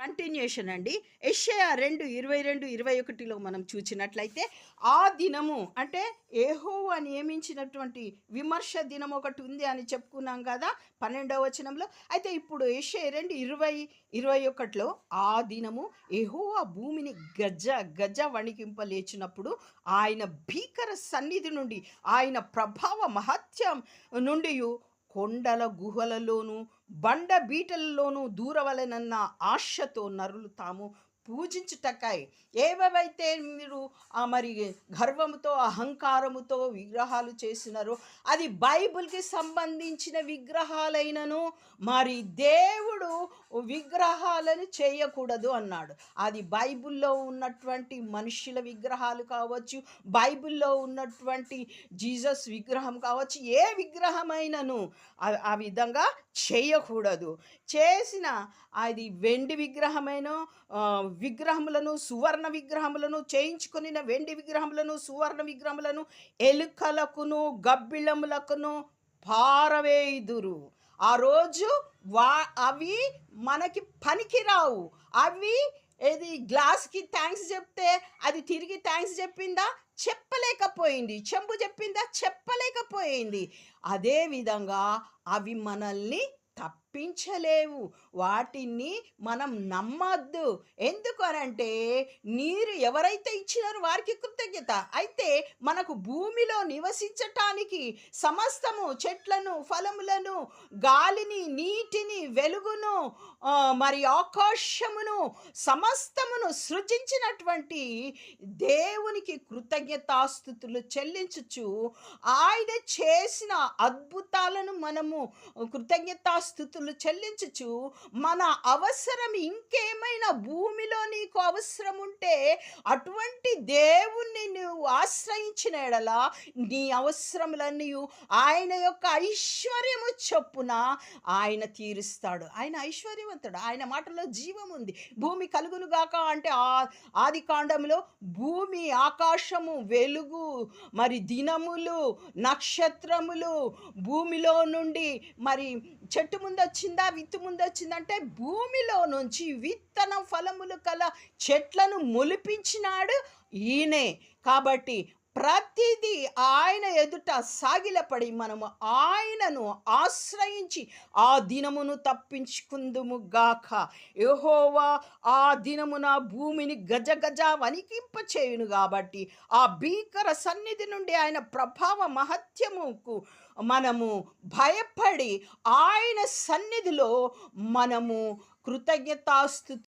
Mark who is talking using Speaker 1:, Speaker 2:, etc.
Speaker 1: Continuation అండి. ఎషయా రెండు ఇరవై రెండు ఇరవై ఒకటిలో మనం చూసినట్లయితే ఆ దినము అంటే ఏహో నియమించినటువంటి విమర్శ దినం ఒకటి ఉంది అని చెప్పుకున్నాం కదా పన్నెండవ వచనంలో. అయితే ఇప్పుడు ఏషియా రెండు ఇరవై ఇరవై ఒకటిలో ఆ దినము ఏహోవా భూమిని గజ గజ వణికింప లేచినప్పుడు ఆయన భీకర సన్నిధి నుండి ఆయన ప్రభావ మహత్యం నుండి కొండల గుహలలోనూ బండ బీటలలోనూ దూరవలెనన్న ఆశతో నరులు పూజించుటకై పూజించుటకాయి. ఏవైతే మీరు ఆ మరి గర్వముతో అహంకారముతో విగ్రహాలు చేసినారో అది బైబిల్కి సంబంధించిన విగ్రహాలైనను మరి దేవుడు విగ్రహాలను చేయకూడదు అన్నాడు. అది బైబిల్లో ఉన్నటువంటి మనుషుల విగ్రహాలు కావచ్చు బైబిల్లో ఉన్నటువంటి జీసస్ విగ్రహం కావచ్చు ఏ విగ్రహమైనను ఆ విధంగా చేయకూడదు. చేసిన అది వెండి విగ్రహమైన విగ్రహములను సువర్ణ విగ్రహములను చేయించుకుని వెండి విగ్రహములను సువర్ణ విగ్రహములను ఎలుకలకును గబ్బిళములకును పారవేయుదురు. ఆ రోజు వా అవి మనకి పనికిరావు. అవి ఏది? గ్లాస్కి థ్యాంక్స్ చెప్తే అది తిరిగి థ్యాంక్స్ చెప్పిందా? చెప్పలేకపోయింది. చెంబు చెప్పిందా? చెప్పలేకపోయింది. అదేవిధంగా అవి మనల్ని తప్ప తప్పించలేవు. వాటిని మనం నమ్మద్దు. ఎందుకనంటే నీరు ఎవరైతే ఇచ్చినారో వారికి కృతజ్ఞత. అయితే మనకు భూమిలో నివసించటానికి సమస్తము చెట్లను ఫలములను గాలిని నీటిని వెలుగును మరి ఆకాశమును సమస్తమును సృజించినటువంటి దేవునికి కృతజ్ఞతాస్థుతులు చెల్లించుచు ఆయన చేసిన అద్భుతాలను మనము కృతజ్ఞతాస్థుతులు చెల్లించుచు మన అవసరం ఇంకేమైనా భూమిలో నీకు అవసరం ఉంటే అటువంటి దేవుణ్ణి నువ్వు ఆశ్రయించిన ఎడల నీ అవసరములన్నీ ఆయన యొక్క ఐశ్వర్యము చొప్పున ఆయన తీరుస్తాడు. ఆయన ఐశ్వర్యవంతుడు. ఆయన మాటలో జీవం ఉంది. భూమి కలుగునుగాక అంటే ఆ ఆది కాండంలో భూమి ఆకాశము వెలుగు మరి దినములు నక్షత్రములు భూమిలో నుండి మరి చెట్టు ముందు వచ్చిందా విత్తు ముందు వచ్చిందంటే భూమిలో నుంచి విత్తనం ఫలములు కల చెట్లను మొలిపించినాడు ఈయనే. కాబట్టి ప్రతిదీ ఆయన ఎదుట సాగిలపడి మనము ఆయనను ఆశ్రయించి ఆ దినమును తప్పించుకుందుము గాక. యహోవా ఆ దినమున భూమిని గజ గజ చేయును కాబట్టి ఆ భీకర సన్నిధి నుండి ఆయన ప్రభావ మహత్యముకు మనము భయపడి ఆయన సన్నిధిలో మనము కృతజ్ఞతాస్తు